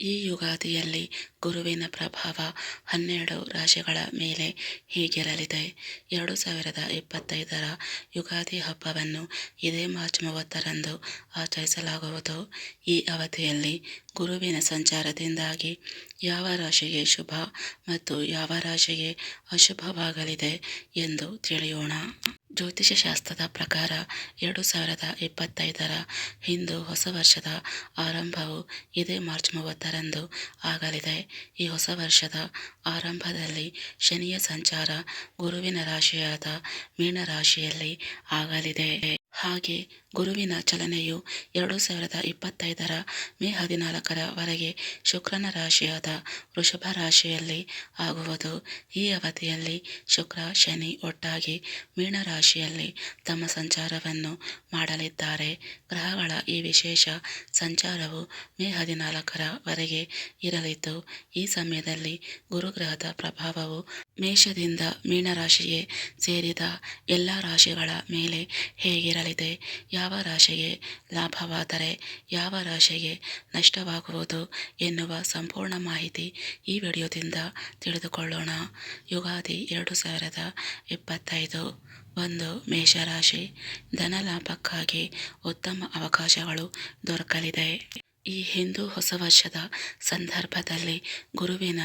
ಈ ಯುಗಾದಿಯಲ್ಲಿ ಗುರುವಿನ ಪ್ರಭಾವ ಹನ್ನೆರಡು ರಾಶಿಗಳ ಮೇಲೆ ಹೀಗಿರಲಿದೆ. ಎರಡು ಸಾವಿರದ ಇಪ್ಪತ್ತೈದರ ಯುಗಾದಿ ಹಬ್ಬವನ್ನು ಇದೇ ಮಾರ್ಚ್ ಮೂವತ್ತರಂದು ಆಚರಿಸಲಾಗುವುದು. ಈ ಅವಧಿಯಲ್ಲಿ ಗುರುವಿನ ಸಂಚಾರದಿಂದಾಗಿ ಯಾವ ರಾಶಿಗೆ ಶುಭ ಮತ್ತು ಯಾವ ರಾಶಿಗೆ ಅಶುಭವಾಗಲಿದೆ ಎಂದು ತಿಳಿಯೋಣ. ಜ್ಯೋತಿಷ್ಯ ಶಾಸ್ತ್ರದ ಪ್ರಕಾರ ಎರಡು ಸಾವಿರದ ಇಪ್ಪತ್ತೈದರ ಹಿಂದೂ ಹೊಸ ವರ್ಷದ ಆರಂಭವು ಇದೇ ಮಾರ್ಚ್ ಮೂವತ್ತರಂದು ಆಗಲಿದೆ. ಈ ಹೊಸ ವರ್ಷದ ಆರಂಭದಲ್ಲಿ ಶನಿಯ ಸಂಚಾರ ಗುರುವಿನ ರಾಶಿಯಾದ ಮೀನರಾಶಿಯಲ್ಲಿ ಆಗಲಿದೆ. ಹಾಗೆ ಗುರುವಿನ ಚಲನೆಯು ಎರಡು ಸಾವಿರದ ಇಪ್ಪತ್ತೈದರ ಮೇ ಹದಿನಾಲ್ಕರ ವರೆಗೆ ಶುಕ್ರನ ರಾಶಿಯಾದ ವೃಷಭ ರಾಶಿಯಲ್ಲಿ ಆಗುವುದು. ಈ ಅವಧಿಯಲ್ಲಿ ಶುಕ್ರ, ಶನಿ ಒಟ್ಟಾಗಿ ಮೀನರಾಶಿಯಲ್ಲಿ ತಮ್ಮ ಸಂಚಾರವನ್ನು ಮಾಡಲಿದ್ದಾರೆ. ಗ್ರಹಗಳ ಈ ವಿಶೇಷ ಸಂಚಾರವು ಮೇ ಹದಿನಾಲ್ಕರ ವರೆಗೆ ಇರಲಿದ್ದು, ಈ ಸಮಯದಲ್ಲಿ ಗುರುಗ್ರಹದ ಪ್ರಭಾವವು ಮೇಷದಿಂದ ಮೀನರಾಶಿಗೆ ಸೇರಿದ ಎಲ್ಲ ರಾಶಿಗಳ ಮೇಲೆ ಹೇಗಿರಲಿದೆ? ಯಾವ ರಾಶಿಗೆ ಲಾಭವಾದರೆ ಯಾವ ರಾಶಿಗೆ ನಷ್ಟವಾಗುವುದು ಎನ್ನುವ ಸಂಪೂರ್ಣ ಮಾಹಿತಿ ಈ ವಿಡಿಯೋದಿಂದ ತಿಳಿದುಕೊಳ್ಳೋಣ. ಯುಗಾದಿ ಎರಡು ಸಾವಿರದ ಇಪ್ಪತ್ತೈದು, ಒಂದು ಮೇಷರಾಶಿ. ಧನಲಾಭಕ್ಕಾಗಿ ಉತ್ತಮ ಅವಕಾಶಗಳು ದೊರಕಲಿದೆ. ಈ ಹಿಂದೂ ಹೊಸ ವರ್ಷದ ಸಂದರ್ಭದಲ್ಲಿ ಗುರುವಿನ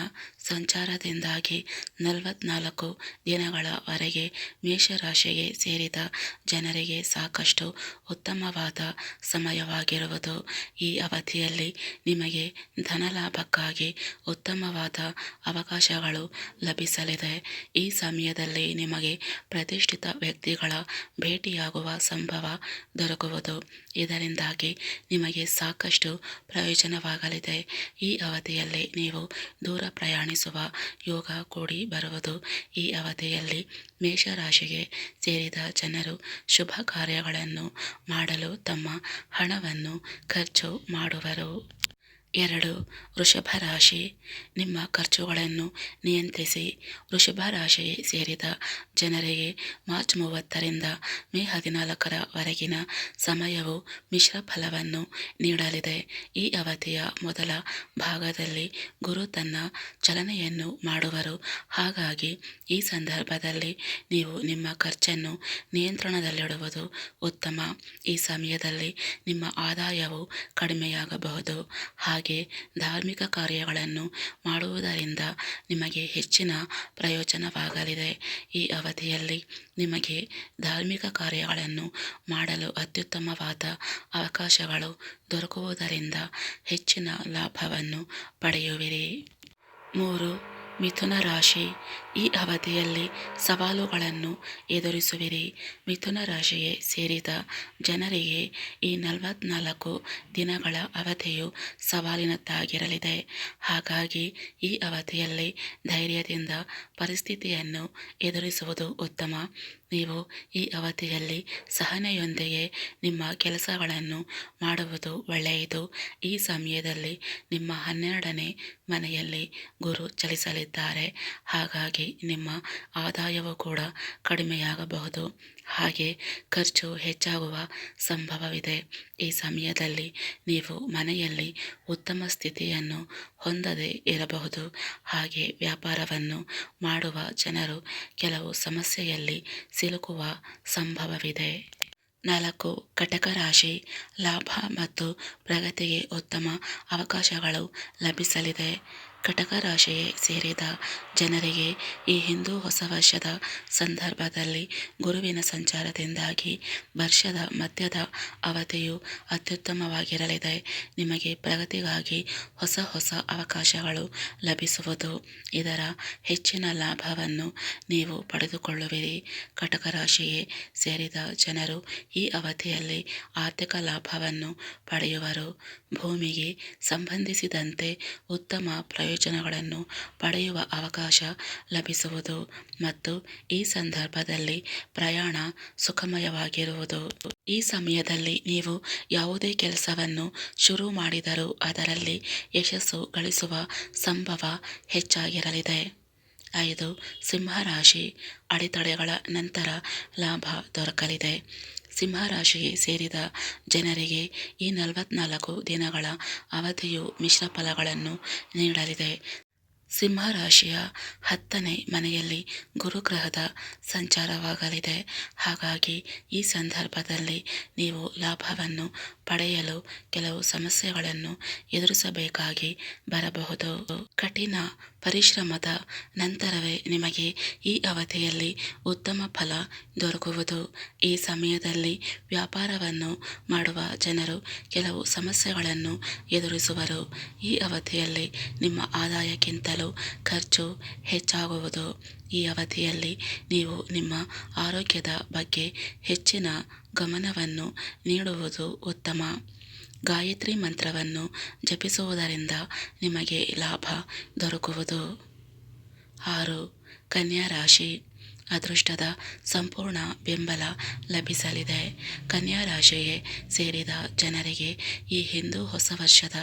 ಸಂಚಾರದಿಂದಾಗಿ ನಲವತ್ನಾಲ್ಕು ದಿನಗಳವರೆಗೆ ಮೇಷರಾಶಿಗೆ ಸೇರಿದ ಜನರಿಗೆ ಸಾಕಷ್ಟು ಉತ್ತಮವಾದ ಸಮಯವಾಗಿರುವುದು ಈ ಅವಧಿಯಲ್ಲಿ ನಿಮಗೆ ಧನಲಾಭಕ್ಕಾಗಿ ಉತ್ತಮವಾದ ಅವಕಾಶಗಳು ಲಭಿಸಲಿದೆ. ಈ ಸಮಯದಲ್ಲಿ ನಿಮಗೆ ಪ್ರತಿಷ್ಠಿತ ವ್ಯಕ್ತಿಗಳ ಭೇಟಿಯಾಗುವ ಸಂಭವ ದೊರಕುವುದು. ಇದರಿಂದಾಗಿ ನಿಮಗೆ ಸಾಕಷ್ಟು ಪ್ರಯೋಜನವಾಗಲಿದೆ. ಈ ಅವಧಿಯಲ್ಲಿ ನೀವು ದೂರ ಪ್ರಯಾಣಿಸುವ ಯೋಗ ಕೂಡಿ ಬರುವುದು ಈ ಅವಧಿಯಲ್ಲಿ ಮೇಷರಾಶಿಗೆ ಸೇರಿದ ಜನರು ಶುಭ ಕಾರ್ಯಗಳನ್ನು ಮಾಡಲು ತಮ್ಮ ಹಣವನ್ನು ಖರ್ಚು ಮಾಡುವರು. ಎರಡು, ವೃಷಭ ರಾಶಿ. ನಿಮ್ಮ ಖರ್ಚುಗಳನ್ನು ನಿಯಂತ್ರಿಸಿ. ವೃಷಭ ರಾಶಿ ಸೇರಿದ ಜನರಿಗೆ ಮಾರ್ಚ್ ಮೂವತ್ತರಿಂದ ಮೇ ಹದಿನಾಲ್ಕರ ವರೆಗಿನ ಸಮಯವು ಮಿಶ್ರ ಫಲವನ್ನು ನೀಡಲಿದೆ. ಈ ಅವಧಿಯ ಮೊದಲ ಭಾಗದಲ್ಲಿ ಗುರು ತನ್ನ ಚಲನೆಯನ್ನು ಮಾಡುವರು. ಹಾಗಾಗಿ ಈ ಸಂದರ್ಭದಲ್ಲಿ ನೀವು ನಿಮ್ಮ ಖರ್ಚನ್ನು ನಿಯಂತ್ರಣದಲ್ಲಿಡುವುದು ಉತ್ತಮ. ಈ ಸಮಯದಲ್ಲಿ ನಿಮ್ಮ ಆದಾಯವು ಕಡಿಮೆಯಾಗಬಹುದು. ಹಾಗೆ ಧಾರ್ಮಿಕ ಕಾರ್ಯಗಳನ್ನು ಮಾಡುವುದರಿಂದ ನಿಮಗೆ ಹೆಚ್ಚಿನ ಪ್ರಯೋಜನವಾಗಲಿದೆ. ಈ ಅವಧಿಯಲ್ಲಿ ನಿಮಗೆ ಧಾರ್ಮಿಕ ಕಾರ್ಯಗಳನ್ನು ಮಾಡಲು ಅತ್ಯುತ್ತಮವಾದ ಅವಕಾಶಗಳು ದೊರಕುವುದರಿಂದ ಹೆಚ್ಚಿನ ಲಾಭವನ್ನು ಪಡೆಯುವಿರಿ. ಮೂರು ಮಿಥುನ ರಾಶಿ, ಈ ಅವಧಿಯಲ್ಲಿ ಸವಾಲುಗಳನ್ನು ಎದುರಿಸುವಿರಿ. ಮಿಥುನ ರಾಶಿಗೆ ಸೇರಿದ ಜನರಿಗೆ ಈ ನಲವತ್ನಾಲ್ಕು ದಿನಗಳ ಅವಧಿಯು ಸವಾಲಿನದ್ದಾಗಿರಲಿದೆ. ಹಾಗಾಗಿ ಈ ಅವಧಿಯಲ್ಲಿ ಧೈರ್ಯದಿಂದ ಪರಿಸ್ಥಿತಿಯನ್ನು ಎದುರಿಸುವುದು ಉತ್ತಮ. ನೀವು ಈ ಅವಧಿಯಲ್ಲಿ ಸಹನೆಯೊಂದಿಗೆ ನಿಮ್ಮ ಕೆಲಸಗಳನ್ನು ಮಾಡುವುದು ಒಳ್ಳೆಯದು. ಈ ಸಮಯದಲ್ಲಿ ನಿಮ್ಮ ಹನ್ನೆರಡನೇ ಮನೆಯಲ್ಲಿ ಗುರು ಚಲಿಸಲಿದ್ದಾರೆ. ಹಾಗಾಗಿ ನಿಮ್ಮ ಆದಾಯವು ಕೂಡ ಕಡಿಮೆಯಾಗಬಹುದು. ಹಾಗೆ ಖರ್ಚು ಹೆಚ್ಚಾಗುವ ಸಂಭವವಿದೆ. ಈ ಸಮಯದಲ್ಲಿ ನೀವು ಮನೆಯಲ್ಲಿ ಉತ್ತಮ ಸ್ಥಿತಿಯನ್ನು ಹೊಂದದೇ ಇರಬಹುದು. ಹಾಗೆ ವ್ಯಾಪಾರವನ್ನು ಮಾಡುವ ಜನರು ಕೆಲವು ಸಮಸ್ಯೆಯಲ್ಲಿ ಸಿಲುಕುವ ಸಂಭವವಿದೆ. ನಾಲ್ಕು ಕಟಕ ರಾಶಿ ಲಾಭ ಮತ್ತು ಪ್ರಗತಿಗೆ ಉತ್ತಮ ಅವಕಾಶಗಳು ಲಭಿಸಲಿದೆ. ಕಟಕ ರಾಶಿಯೇ ಸೇರಿದ ಜನರಿಗೆ ಈ ಹಿಂದೂ ಹೊಸ ವರ್ಷದ ಸಂದರ್ಭದಲ್ಲಿ ಗುರುವಿನ ಸಂಚಾರದಿಂದಾಗಿ ವರ್ಷದ ಮಧ್ಯದ ಅವಧಿಯು ಅತ್ಯುತ್ತಮವಾಗಿರಲಿದೆ. ನಿಮಗೆ ಪ್ರಗತಿಗಾಗಿ ಹೊಸ ಹೊಸ ಅವಕಾಶಗಳು ಲಭಿಸುವುದು, ಇದರ ಹೆಚ್ಚಿನ ಲಾಭವನ್ನು ನೀವು ಪಡೆದುಕೊಳ್ಳುವಿರಿ. ಕಟಕ ರಾಶಿಯೇ ಸೇರಿದ ಜನರು ಈ ಅವಧಿಯಲ್ಲಿ ಆರ್ಥಿಕ ಲಾಭವನ್ನು ಪಡೆಯುವರು. ಭೂಮಿಗೆ ಸಂಬಂಧಿಸಿದಂತೆ ಉತ್ತಮ ಪ್ರಯೋಜನಗಳನ್ನು ಪಡೆಯುವ ಅವಕಾಶ ಲಭಿಸುವುದು ಮತ್ತು ಈ ಸಂದರ್ಭದಲ್ಲಿ ಪ್ರಯಾಣ ಸುಖಮಯವಾಗಿರುವುದು. ಈ ಸಮಯದಲ್ಲಿ ನೀವು ಯಾವುದೇ ಕೆಲಸವನ್ನು ಶುರು ಮಾಡಿದರೂ ಅದರಲ್ಲಿ ಯಶಸ್ಸು ಗಳಿಸುವ ಸಂಭವ ಹೆಚ್ಚಾಗಿರಲಿದೆ. ಐದು, ಸಿಂಹರಾಶಿ ಅಡೆತಡೆಗಳ ನಂತರ ಲಾಭ ದೊರಕಲಿದೆ. ಸಿಂಹರಾಶಿಗೆ ಸೇರಿದ ಜನರಿಗೆ ಈ ನಲವತ್ನಾಲ್ಕು ದಿನಗಳ ಅವಧಿಯು ಮಿಶ್ರ ಫಲಗಳನ್ನು ನೀಡಲಿದೆ. ಸಿಂಹರಾಶಿಯ ಹತ್ತನೇ ಮನೆಯಲ್ಲಿ ಗುರುಗ್ರಹದ ಸಂಚಾರವಾಗಲಿದೆ. ಹಾಗಾಗಿ ಈ ಸಂದರ್ಭದಲ್ಲಿ ನೀವು ಲಾಭವನ್ನು ಪಡೆಯಲು ಕೆಲವು ಸಮಸ್ಯೆಗಳನ್ನು ಎದುರಿಸಬೇಕಾಗಿ ಬರಬಹುದು. ಕಠಿಣ ಪರಿಶ್ರಮದ ನಂತರವೇ ನಿಮಗೆ ಈ ಅವಧಿಯಲ್ಲಿ ಉತ್ತಮ ಫಲ ದೊರಕುವುದು. ಈ ಸಮಯದಲ್ಲಿ ವ್ಯಾಪಾರವನ್ನು ಮಾಡುವ ಜನರು ಕೆಲವು ಸಮಸ್ಯೆಗಳನ್ನು ಎದುರಿಸುವರು. ಈ ಅವಧಿಯಲ್ಲಿ ನಿಮ್ಮ ಆದಾಯಕ್ಕಿಂತಲೂ ಖರ್ಚು ಹೆಚ್ಚಾಗುವುದು. ಈ ಅವಧಿಯಲ್ಲಿ ನೀವು ನಿಮ್ಮ ಆರೋಗ್ಯದ ಬಗ್ಗೆ ಹೆಚ್ಚಿನ ಗಮನವನ್ನು ನೀಡುವುದು ಉತ್ತಮ. ಗಾಯತ್ರಿ ಮಂತ್ರವನ್ನು ಜಪಿಸುವುದರಿಂದ ನಿಮಗೆ ಲಾಭ ದೊರಕುವುದು. ಆರು, ಕನ್ಯಾ ರಾಶಿ. ಅದೃಷ್ಟದ ಸಂಪೂರ್ಣ ಬೆಂಬಲ ಲಭಿಸಲಿದೆ. ಕನ್ಯಾ ರಾಶಿಗೆ ಸೇರಿದ ಜನರಿಗೆ ಈ ಹಿಂದೂ ಹೊಸ ವರ್ಷದ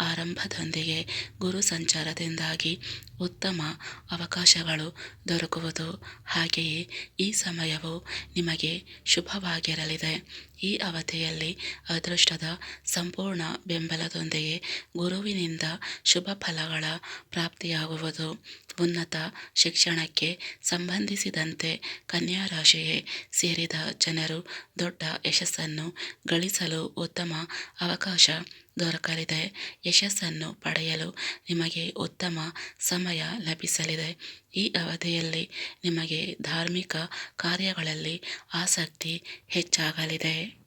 ಆರಂಭದೊಂದಿಗೆ ಗುರು ಸಂಚಾರದಿಂದಾಗಿ ಉತ್ತಮ ಅವಕಾಶಗಳು ದೊರಕುವುದು. ಹಾಗೆಯೇ ಈ ಸಮಯವು ನಿಮಗೆ ಶುಭವಾಗಿರಲಿದೆ. ಈ ಅವಧಿಯಲ್ಲಿ ಅದೃಷ್ಟದ ಸಂಪೂರ್ಣ ಬೆಂಬಲದೊಂದಿಗೆ ಗುರುವಿನಿಂದ ಶುಭ ಫಲಗಳ ಪ್ರಾಪ್ತಿಯಾಗುವುದು. ಉನ್ನತ ಶಿಕ್ಷಣಕ್ಕೆ ಸಂಬಂಧಿಸಿದಂತೆ ಕನ್ಯಾ ರಾಶಿಗೆ ಸೇರಿದ ಜನರು ದೊಡ್ಡ ಯಶಸ್ಸನ್ನು ಗಳಿಸಲು ಉತ್ತಮ ಅವಕಾಶ ದೊರಕಲಿದೆ. ಯಶಸ್ಸನ್ನು ಪಡೆಯಲು ನಿಮಗೆ ಉತ್ತಮ ಸಮಯ ಲಭಿಸಲಿದೆ. ಈ ಅವಧಿಯಲ್ಲಿ ನಿಮಗೆ ಧಾರ್ಮಿಕ ಕಾರ್ಯಗಳಲ್ಲಿ ಆಸಕ್ತಿ ಹೆಚ್ಚಾಗಲಿದೆ.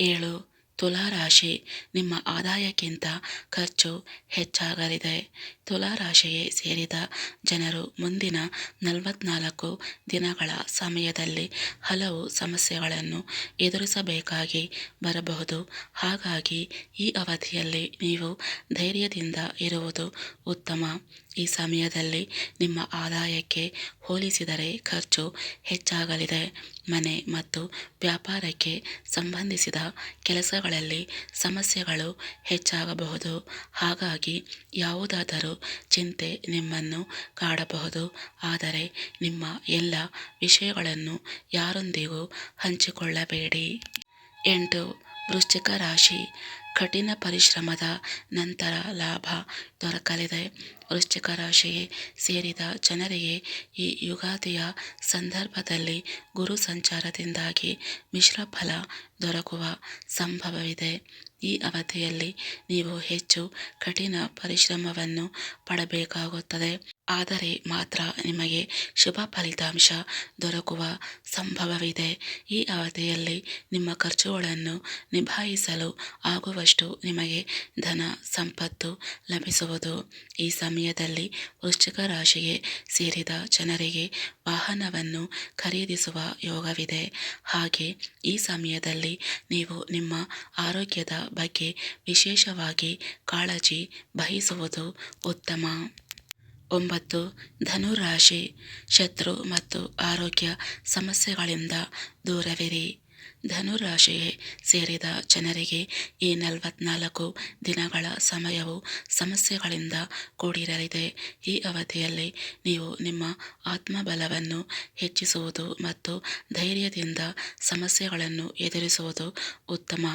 ಏಳು. ತುಲಾರಾಶಿ ನಿಮ್ಮ ಆದಾಯಕ್ಕಿಂತ ಖರ್ಚು ಹೆಚ್ಚಾಗಲಿದೆ. ತುಲಾರಾಶಿಗೆ ಸೇರಿದ ಜನರು ಮುಂದಿನ ನಲವತ್ನಾಲ್ಕು ದಿನಗಳ ಸಮಯದಲ್ಲಿ ಹಲವು ಸಮಸ್ಯೆಗಳನ್ನು ಎದುರಿಸಬೇಕಾಗಿ ಬರಬಹುದು. ಹಾಗಾಗಿ ಈ ಅವಧಿಯಲ್ಲಿ ನೀವು ಧೈರ್ಯದಿಂದ ಇರುವುದು ಉತ್ತಮ. ಈ ಸಮಯದಲ್ಲಿ ನಿಮ್ಮ ಆದಾಯಕ್ಕೆ ಹೋಲಿಸಿದರೆ ಖರ್ಚು ಹೆಚ್ಚಾಗಲಿದೆ. ಮನೆ ಮತ್ತು ವ್ಯಾಪಾರಕ್ಕೆ ಸಂಬಂಧಿಸಿದ ಕೆಲಸಗಳಲ್ಲಿ ಸಮಸ್ಯೆಗಳು ಹೆಚ್ಚಾಗಬಹುದು. ಹಾಗಾಗಿ ಯಾವುದಾದರೂ ಚಿಂತೆ ನಿಮ್ಮನ್ನು ಕಾಡಬಹುದು. ಆದರೆ ನಿಮ್ಮ ಎಲ್ಲ ವಿಷಯಗಳನ್ನು ಯಾರೊಂದಿಗೂ ಹಂಚಿಕೊಳ್ಳಬೇಡಿ. ಎಂಟು ವೃಶ್ಚಿಕ ರಾಶಿ ಕಠಿಣ ಪರಿಶ್ರಮದ ನಂತರ ಲಾಭ ದೊರಕಲಿದೆ. ವೃಶ್ಚಿಕ ರಾಶಿಗೆ ಸೇರಿದ ಜನರಿಗೆ ಈ ಯುಗಾದಿಯ ಸಂದರ್ಭದಲ್ಲಿ ಗುರು ಸಂಚಾರದಿಂದಾಗಿ ಮಿಶ್ರ ಫಲ ದೊರಕುವ ಸಂಭವವಿದೆ. ಈ ಅವಧಿಯಲ್ಲಿ ನೀವು ಹೆಚ್ಚು ಕಠಿಣ ಪರಿಶ್ರಮವನ್ನು ಪಡಬೇಕಾಗುತ್ತದೆ. ಆದರೆ ಮಾತ್ರ ನಿಮಗೆ ಶುಭ ಫಲಿತಾಂಶ ದೊರಕುವ ಸಂಭವವಿದೆ. ಈ ಅವಧಿಯಲ್ಲಿ ನಿಮ್ಮ ಖರ್ಚುಗಳನ್ನು ನಿಭಾಯಿಸಲು ಆಗುವಷ್ಟು ನಿಮಗೆ ಧನ ಸಂಪತ್ತು ಲಭಿಸುವುದು. ಈ ಸಮಯದಲ್ಲಿ ವೃಶ್ಚಿಕ ರಾಶಿಗೆ ಸೇರಿದ ಜನರಿಗೆ ವಾಹನವನ್ನು ಖರೀದಿಸುವ ಯೋಗವಿದೆ. ಹಾಗೆ ಈ ಸಮಯದಲ್ಲಿ ನೀವು ನಿಮ್ಮ ಆರೋಗ್ಯದ ಬಗ್ಗೆ ವಿಶೇಷವಾಗಿ ಕಾಳಜಿ ವಹಿಸುವುದು ಉತ್ತಮ. ಒಂಬತ್ತು ಧನುರಾಶಿ ಶತ್ರು ಮತ್ತು ಆರೋಗ್ಯ ಸಮಸ್ಯೆಗಳಿಂದ ದೂರವಿರಿ. ಧನುರಾಶಿಗೆ ಸೇರಿದ ಜನರಿಗೆ ಈ ನಲವತ್ನಾಲ್ಕು ದಿನಗಳ ಸಮಯವು ಸಮಸ್ಯೆಗಳಿಂದ ಕೂಡಿರಲಿದೆ. ಈ ಅವಧಿಯಲ್ಲಿ ನೀವು ನಿಮ್ಮ ಆತ್ಮಬಲವನ್ನು ಹೆಚ್ಚಿಸುವುದು ಮತ್ತು ಧೈರ್ಯದಿಂದ ಸಮಸ್ಯೆಗಳನ್ನು ಎದುರಿಸುವುದು ಉತ್ತಮ.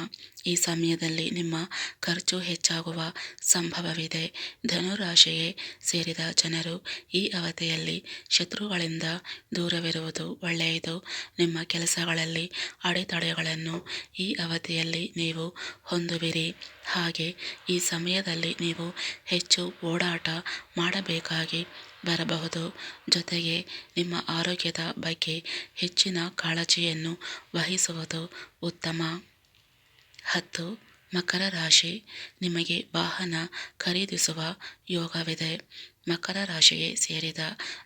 ಈ ಸಮಯದಲ್ಲಿ ನಿಮ್ಮ ಖರ್ಚು ಹೆಚ್ಚಾಗುವ ಸಂಭವವಿದೆ. ಧನುರಾಶಿಗೆ ಸೇರಿದ ಜನರು ಈ ಅವಧಿಯಲ್ಲಿ ಶತ್ರುಗಳಿಂದ ದೂರವಿರುವುದು ಒಳ್ಳೆಯದು. ನಿಮ್ಮ ಕೆಲಸಗಳಲ್ಲಿ ಅಡೆತಡೆಗಳನ್ನು ಈ ಅವಧಿಯಲ್ಲಿ ನೀವು ಹೊಂದುವಿರಿ. ಹಾಗೆ ಈ ಸಮಯದಲ್ಲಿ ನೀವು ಹೆಚ್ಚು ಓಡಾಟ ಮಾಡಬೇಕಾಗಿ ಬರಬಹುದು. ಜೊತೆಗೆ ನಿಮ್ಮ ಆರೋಗ್ಯದ ಬಗ್ಗೆ ಹೆಚ್ಚಿನ ಕಾಳಜಿಯನ್ನು ವಹಿಸುವುದು ಉತ್ತಮ. ಹತ್ತು ಮಕರ ರಾಶಿ ನಿಮಗೆ ವಾಹನ ಖರೀದಿಸುವ ಯೋಗವಿದೆ. ಮಕರ ರಾಶಿಗೆ ಸೇರಿದ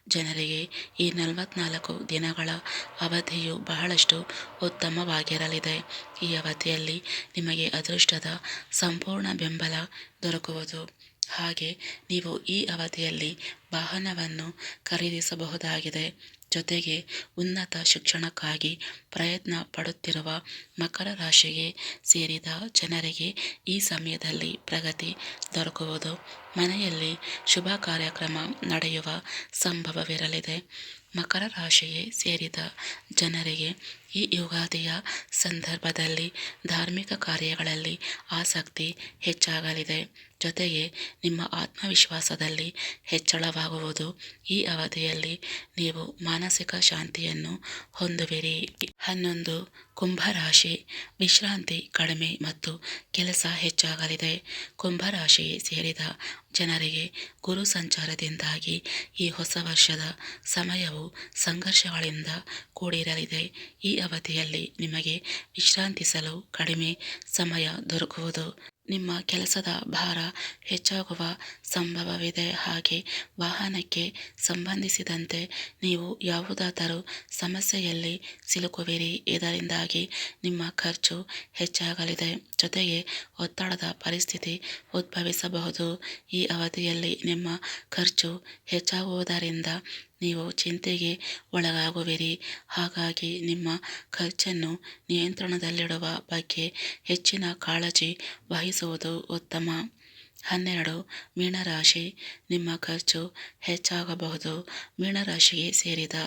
ಜನರಿಗೆ ಈ ನಲವತ್ನಾಲ್ಕು ದಿನಗಳ ಅವಧಿಯು ಬಹಳಷ್ಟು ಉತ್ತಮವಾಗಿರಲಿದೆ. ಈ ಅವಧಿಯಲ್ಲಿ ನಿಮಗೆ ಅದೃಷ್ಟದ ಸಂಪೂರ್ಣ ಬೆಂಬಲ ದೊರಕುವುದು. ಹಾಗೆ ನೀವು ಈ ಅವಧಿಯಲ್ಲಿ ವಾಹನವನ್ನು ಖರೀದಿಸಬಹುದಾಗಿದೆ. ಜೊತೆಗೆ ಉನ್ನತ ಶಿಕ್ಷಣಕ್ಕಾಗಿ ಪ್ರಯತ್ನ ಪಡುತ್ತಿರುವ ಮಕರ ರಾಶಿಗೆ ಸೇರಿದ ಜನರಿಗೆ ಈ ಸಮಯದಲ್ಲಿ ಪ್ರಗತಿ ದೊರಕುವುದು. ಮನೆಯಲ್ಲಿ ಶುಭ ಕಾರ್ಯಕ್ರಮ ನಡೆಯುವ ಸಂಭವವಿರಲಿದೆ. ಮಕರ ರಾಶಿಗೆ ಸೇರಿದ ಜನರಿಗೆ ಈ ಯುಗಾದಿಯ ಸಂದರ್ಭದಲ್ಲಿ ಧಾರ್ಮಿಕ ಕಾರ್ಯಗಳಲ್ಲಿ ಆಸಕ್ತಿ ಹೆಚ್ಚಾಗಲಿದೆ. ಜೊತೆಗೆ ನಿಮ್ಮ ಆತ್ಮವಿಶ್ವಾಸದಲ್ಲಿ ಹೆಚ್ಚಳವಾಗುವುದು. ಈ ಅವಧಿಯಲ್ಲಿ ನೀವು ಮಾನಸಿಕ ಶಾಂತಿಯನ್ನು ಹೊಂದುವಿರಿ. ಹನ್ನೊಂದು, ಕುಂಭರಾಶಿ, ವಿಶ್ರಾಂತಿ ಕಡಿಮೆ ಮತ್ತು ಕೆಲಸ ಹೆಚ್ಚಾಗಲಿದೆ. ಕುಂಭರಾಶಿ ಸೇರಿದ ಜನರಿಗೆ ಗುರು ಸಂಚಾರದಿಂದಾಗಿ ಈ ಹೊಸ ವರ್ಷದ ಸಮಯವು ಸಂಘರ್ಷಗಳಿಂದ ಕೂಡಿರಲಿದೆ. ಈ ಅವಧಿಯಲ್ಲಿ ನಿಮಗೆ ವಿಶ್ರಾಂತಿಸಲು ಕಡಿಮೆ ಸಮಯ ದೊರಕುವುದು ನಿಮ್ಮ ಕೆಲಸದ ಭಾರ ಹೆಚ್ಚಾಗುವ ಸಂಭವವಿದೆ. ಹಾಗೆ ವಾಹನಕ್ಕೆ ಸಂಬಂಧಿಸಿದಂತೆ ನೀವು ಯಾವುದಾದರೂ ಸಮಸ್ಯೆಯಲ್ಲಿ ಸಿಲುಕುವಿರಿ. ಇದರಿಂದಾಗಿ ನಿಮ್ಮ ಖರ್ಚು ಹೆಚ್ಚಾಗಲಿದೆ. ಜೊತೆಗೆ ಒತ್ತಡದ ಪರಿಸ್ಥಿತಿ ಉದ್ಭವಿಸಬಹುದು. ಈ ಅವಧಿಯಲ್ಲಿ ನಿಮ್ಮ ಖರ್ಚು ಹೆಚ್ಚಾಗುವುದರಿಂದ ನೀವು ಚಿಂತೆಗೆ ಒಳಗಾಗುವಿರಿ. ಹಾಗಾಗಿ ನಿಮ್ಮ ಖರ್ಚನ್ನು ನಿಯಂತ್ರಣದಲ್ಲಿಡುವ ಬಗ್ಗೆ ಹೆಚ್ಚಿನ ಕಾಳಜಿ ವಹಿಸುವುದು ಉತ್ತಮ. ಹನ್ನೆರಡು, ಮೀನರಾಶಿ. ನಿಮ್ಮ ಖರ್ಚು ಹೆಚ್ಚಾಗಬಹುದು. ಮೀನರಾಶಿಗೆ ಸೇರಿದ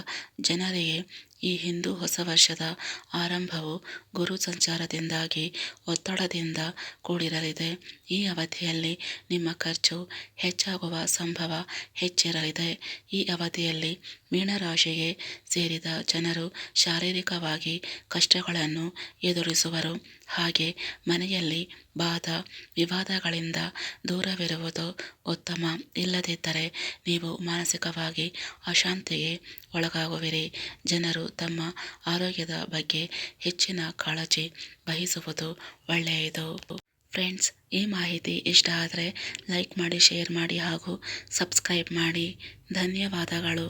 ಜನರಿಗೆ ಈ ಹಿಂದೂ ಹೊಸ ವರ್ಷದ ಆರಂಭವು ಗುರು ಸಂಚಾರದಿಂದಾಗಿ ಒತ್ತಡದಿಂದ ಕೂಡಿರಲಿದೆ. ಈ ಅವಧಿಯಲ್ಲಿ ನಿಮ್ಮ ಖರ್ಚು ಹೆಚ್ಚಾಗುವ ಸಂಭವ ಹೆಚ್ಚಿರಲಿದೆ. ಈ ಅವಧಿಯಲ್ಲಿ ಮೀನರಾಶಿಗೆ ಸೇರಿದ ಜನರು ಶಾರೀರಿಕವಾಗಿ ಕಷ್ಟಗಳನ್ನು ಎದುರಿಸುವರು. ಹಾಗೆ ಮನೆಯಲ್ಲಿ ವಾದ ವಿವಾದಗಳಿಂದ ದೂರವಿರುವುದು ಉತ್ತಮ. ಇಲ್ಲದಿದ್ದರೆ ನೀವು ಮಾನಸಿಕವಾಗಿ ಅಶಾಂತಿಗೆ ಒಳಗಾಗುವಿರಿ. ಜನರು ತಮ್ಮ ಆರೋಗ್ಯದ ಬಗ್ಗೆ ಹೆಚ್ಚಿನ ಕಾಳಜಿ ವಹಿಸುವುದು ಒಳ್ಳೆಯದು. ಫ್ರೆಂಡ್ಸ್, ಈ ಮಾಹಿತಿ ಇಷ್ಟ ಆದರೆ ಲೈಕ್ ಮಾಡಿ, ಶೇರ್ ಮಾಡಿ ಹಾಗೂ ಸಬ್ಸ್ಕ್ರೈಬ್ ಮಾಡಿ. ಧನ್ಯವಾದಗಳು.